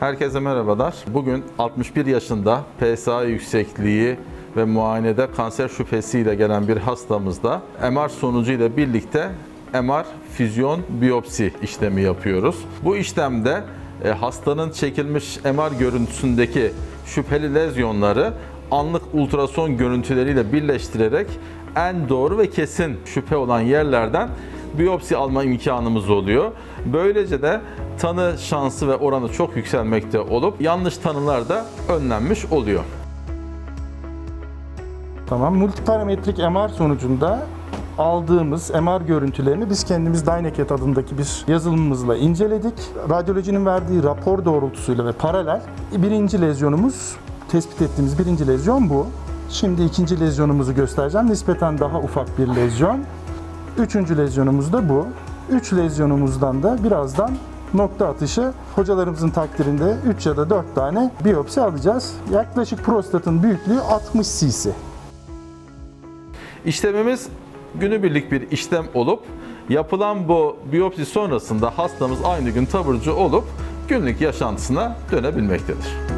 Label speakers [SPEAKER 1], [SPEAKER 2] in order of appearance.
[SPEAKER 1] Herkese merhabalar. Bugün 61 yaşında PSA yüksekliği ve muayenede kanser şüphesiyle gelen bir hastamızda MR sonucuyla birlikte MR füzyon biyopsi işlemi yapıyoruz. Bu işlemde e, hastanın çekilmiş MR görüntüsündeki şüpheli lezyonları anlık ultrason görüntüleriyle birleştirerek en doğru ve kesin şüphe olan yerlerden biyopsi alma imkanımız oluyor. Böylece de tanı şansı ve oranı çok yükselmekte olup yanlış tanılar da önlenmiş oluyor.
[SPEAKER 2] Tamam. Multiparametrik MR sonucunda aldığımız MR görüntülerini biz kendimiz Dyneket adındaki bir yazılımımızla inceledik. Radyolojinin verdiği rapor doğrultusuyla ve paralel birinci lezyonumuz, tespit ettiğimiz birinci lezyon bu. Şimdi ikinci lezyonumuzu göstereceğim. Nispeten daha ufak bir lezyon. Üçüncü lezyonumuz da bu. Üç lezyonumuzdan da birazdan nokta atışı hocalarımızın takdirinde 3 ya da 4 tane biyopsi alacağız. Yaklaşık prostatın büyüklüğü 60 cc.
[SPEAKER 1] İşlemimiz günübirlik bir işlem olup yapılan bu biyopsi sonrasında hastamız aynı gün taburcu olup günlük yaşantısına dönebilmektedir.